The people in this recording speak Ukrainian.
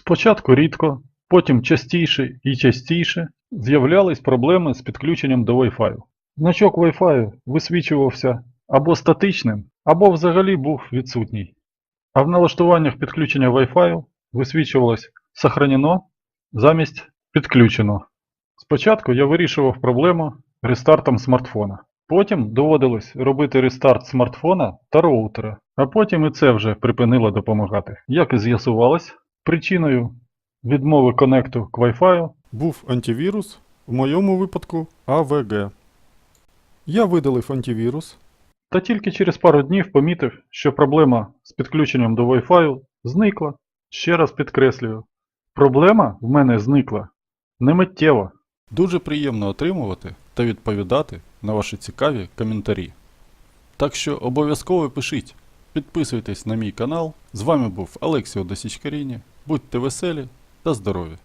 Спочатку рідко, потім частіше і частіше з'являлись проблеми з підключенням до Wi-Fi. Значок Wi-Fi висвічувався або статичним, або взагалі був відсутній. А в налаштуваннях підключення Wi-Fi висвічувалось «Сохранено» замість «Підключено». Спочатку я вирішував проблему рестартом смартфона. Потім доводилось робити рестарт смартфона та роутера, а потім і це вже припинило допомагати. Як і з'ясувалось, причиною відмови конекту к Wi-Fi Був антивірус, в моєму випадку AVG. Я видалив антивірус, та тільки через пару днів помітив, що проблема з підключенням до Wi-Fi зникла. Ще раз підкреслюю, проблема в мене зникла не миттєво. Дуже приємно отримувати та відповідати на ваші цікаві коментарі. Так що обов'язково пишіть, підписуйтесь на мій канал. З вами був Алексіо Досічкаріні. Будьте веселі та здорові!